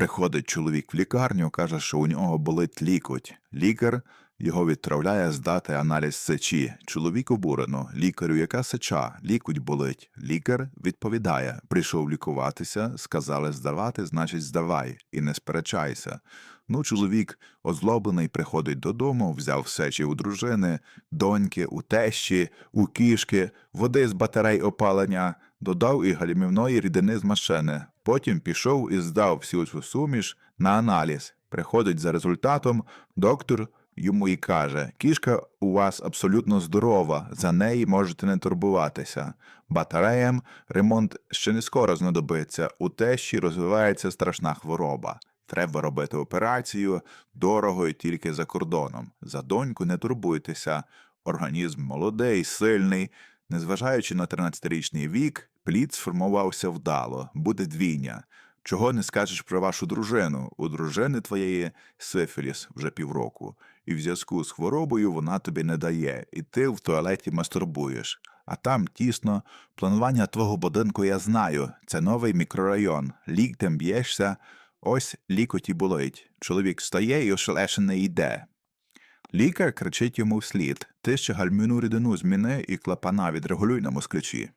Приходить чоловік в лікарню, каже, що у нього болить лікоть. Лікар його відправляє здати аналіз сечі. Чоловік обурено. Лікарю, яка сеча? Лікоть болить. Лікар відповідає: прийшов лікуватися, сказали здавати, значить здавай, і не сперечайся. Ну, чоловік, озлоблений, приходить додому, взяв сечі у дружини, доньки, у тещі, у кішки, води з батарей опалення, додав і галімівної рідини з машини. Потім пішов і здав всю цю суміш на аналіз. Приходить за результатом, доктор йому і каже: кішка у вас абсолютно здорова, за неї можете не турбуватися. Батареям ремонт ще не скоро знадобиться. У тещі розвивається страшна хвороба. Треба робити операцію дорого і тільки за кордоном. За доньку не турбуйтеся. Організм молодий, сильний. Незважаючи на 13-річний вік, плід сформувався вдало, буде двійня. Чого не скажеш про вашу дружину? У дружини твоєї сифіліс вже півроку, і в зв'язку з хворобою вона тобі не дає, і ти в туалеті мастурбуєш. А там тісно, планування твого будинку я знаю. Це новий мікрорайон. Ліктем б'єшся, ось лікоть і болить. Чоловік стає і ошелешений йде. Лікар кричить йому вслід: Ти ще гальміну рідину зміни і клапана відрегулюй на москвичі.